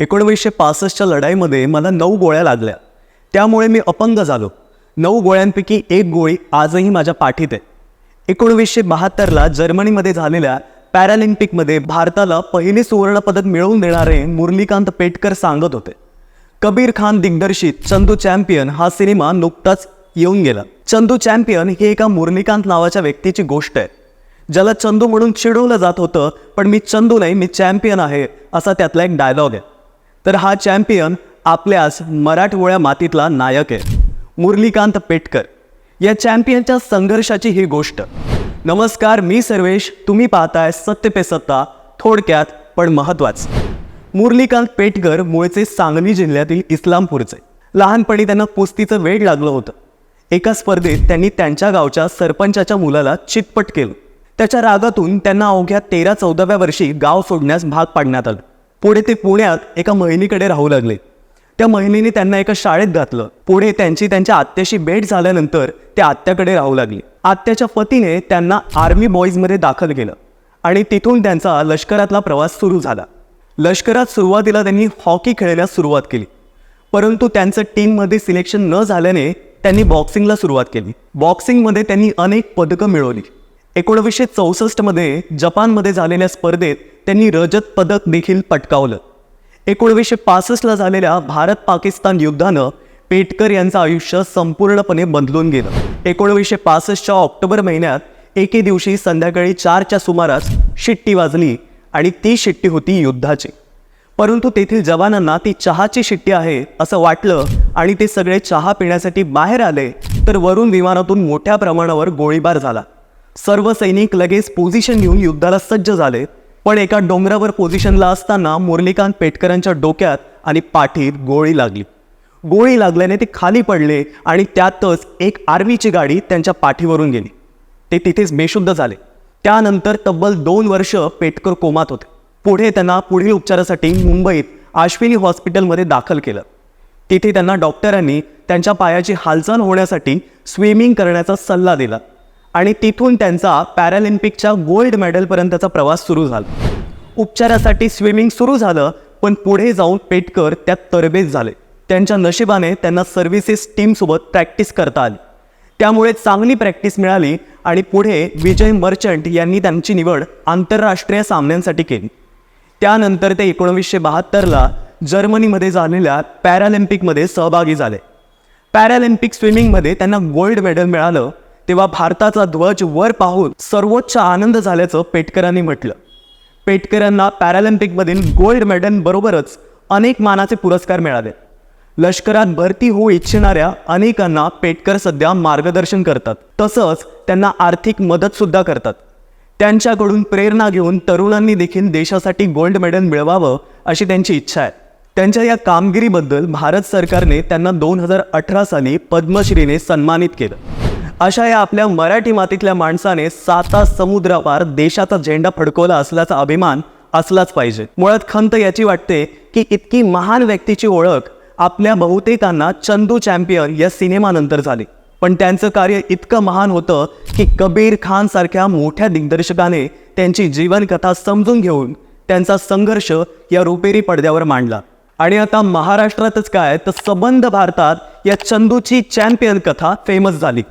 एकोणवीसशे पासष्टच्या लढाईमध्ये मला नऊ गोळ्या लागल्या. त्यामुळे मी अपंग झालो. नऊ गोळ्यांपैकी एक गोळी आजही माझ्या पाठीत आहे. एकोणवीसशे बहात्तरला जर्मनीमध्ये झालेल्या पॅरालिम्पिकमध्ये भारताला पहिली सुवर्णपदक मिळवून देणारे मुरलीकांत पेटकर सांगत होते. कबीर खान दिग्दर्शित चंदू चॅम्पियन हा सिनेमा नुकताच येऊन गेला. चंदू चॅम्पियन ही एका मुरलीकांत नावाच्या व्यक्तीची गोष्ट आहे. ज्याला चंदू म्हणून चिडवलं जात होतं पण मी चंदू नाही मी चॅम्पियन आहे असा त्यातला एक डायलॉग आहे. तर हा चॅम्पियन आपल्यास मराठवोळ्या मातीतला नायक आहे. मुरलीकांत पेटकर. या चॅम्पियनच्या संघर्षाची ही गोष्ट. नमस्कार मी सर्वेश. तुम्ही पाहताय सत्य पे सत्ता. थोडक्यात पण महत्वाचं मुरलीकांत पेटकर मुळचे सांगली जिल्ह्यातील इस्लामपूरचे. लहानपणी त्यांना कुस्तीचं वेळ लागलं होतं. एका स्पर्धेत त्यांनी त्यांच्या गावच्या सरपंचाच्या मुलाला चितपट केलं. त्याच्या रागातून त्यांना अवघ्या तेरा चौदाव्या वर्षी गाव सोडण्यास भाग पाडण्यात आलं. पुढे ते पुण्यात एका महिनीकडे राहू लागले. त्या महिलेने त्यांना एका शाळेत घातलं. पुढे त्यांची त्यांच्या आत्याशी भेट झाल्यानंतर ते आत्याकडे राहू लागले. आत्याच्या पतीने त्यांना आर्मी बॉईजमध्ये दाखल केलं आणि तिथून त्यांचा लष्करातला प्रवास सुरू झाला. लष्करात सुरुवातीला त्यांनी हॉकी खेळण्यास सुरुवात केली. परंतु त्यांचं टीममध्ये सिलेक्शन न झाल्याने त्यांनी बॉक्सिंगला सुरुवात केली. बॉक्सिंगमध्ये त्यांनी अनेक पदकं मिळवली. एकोणवीसशे चौसष्टमध्ये जपानमध्ये झालेल्या स्पर्धेत त्यांनी रजत पदक देखील पटकावलं. एकोणवीसशे पासष्टला झालेल्या भारत पाकिस्तान युद्धानं पेटकर यांचं आयुष्य संपूर्णपणे बदलून गेलं. एकोणवीसशे पासष्टच्या ऑक्टोबर महिन्यात एके दिवशी संध्याकाळी चारच्या सुमारास शिट्टी वाजली आणि ती शिट्टी होती युद्धाची. परंतु तेथील जवानांना ती चहाची शिट्टी आहे असं वाटलं आणि ते सगळे चहा पिण्यासाठी बाहेर आले तर वरून विमानातून मोठ्या प्रमाणावर गोळीबार झाला. सर्व सैनिक लगेच पोझिशन घेऊन युद्धाला सज्ज झाले. पण एका डोंगरावर पोझिशनला असताना मुरलीकांत पेटकरांच्या डोक्यात आणि पाठीत गोळी लागली. गोळी लागल्याने ते खाली पडले आणि त्यातच एक आर्मीची गाडी त्यांच्या पाठीवरून गेली. ते तिथेच बेशुद्ध झाले. त्यानंतर तब्बल दोन वर्ष पेटकर कोमात होते. पुढे त्यांना पुढील उपचारासाठी मुंबईत आश्विनी हॉस्पिटलमध्ये दाखल केलं. तिथे त्यांना डॉक्टरांनी त्यांच्या पायाची हालचाल होण्यासाठी स्विमिंग करण्याचा सल्ला दिला. आणि तिथून त्यांचा पॅरालिम्पिकच्या गोल्ड मेडलपर्यंतचा प्रवास सुरू झाला. उपचारासाठी स्विमिंग सुरू झालं पण पुढे जाऊन पेटकर त्यात तरबेज झाले. त्यांच्या नशिबाने त्यांना सर्व्हिसेस टीमसोबत प्रॅक्टिस करता आली. त्यामुळे चांगली प्रॅक्टिस मिळाली आणि पुढे विजय मर्चंट यांनी त्यांची निवड आंतरराष्ट्रीय सामन्यांसाठी केली. त्यानंतर ते एकोणवीसशे बहात्तरला जर्मनीमध्ये झालेल्या पॅरालिम्पिकमध्ये सहभागी झाले. पॅरालिम्पिक स्विमिंगमध्ये त्यांना गोल्ड मेडल मिळालं तेव्हा भारताचा ध्वज वर पाहून सर्वोच्च आनंद झाल्याचं पेटकरांनी म्हटलं. पेटकरांना पॅरालिम्पिकमधील गोल्ड मेडल बरोबरच अनेक मानाचे पुरस्कार मिळाले. लष्करात भरती होऊ इच्छिणाऱ्या अनेकांना पेटकर सध्या मार्गदर्शन करतात. तसंच त्यांना आर्थिक मदतसुद्धा करतात. त्यांच्याकडून प्रेरणा घेऊन तरुणांनी देखील देशासाठी गोल्ड मेडल मिळवावं अशी त्यांची इच्छा आहे. त्यांच्या या कामगिरीबद्दल भारत सरकारने त्यांना दोन हजार अठरा साली पद्मश्रीने सन्मानित केलं. अशा या आपल्या मराठी मातीतल्या माणसाने साता समुद्रापार देशाचा झेंडा फडकवला असल्याचा अभिमान असलाच पाहिजे. मुळात खंत याची वाटते की इतकी महान व्यक्तीची ओळख आपल्या बहुतेकांना चंदू चॅम्पियन या सिनेमानंतर झाली. पण त्यांचं कार्य इतकं महान होतं की कबीर खान सारख्या मोठ्या दिग्दर्शकाने त्यांची जीवनकथा समजून घेऊन त्यांचा संघर्ष या रुपेरी पडद्यावर मांडला. आणि आता महाराष्ट्रातच काय तर सबंध भारतात या चंदूची चॅम्पियन कथा फेमस झाली.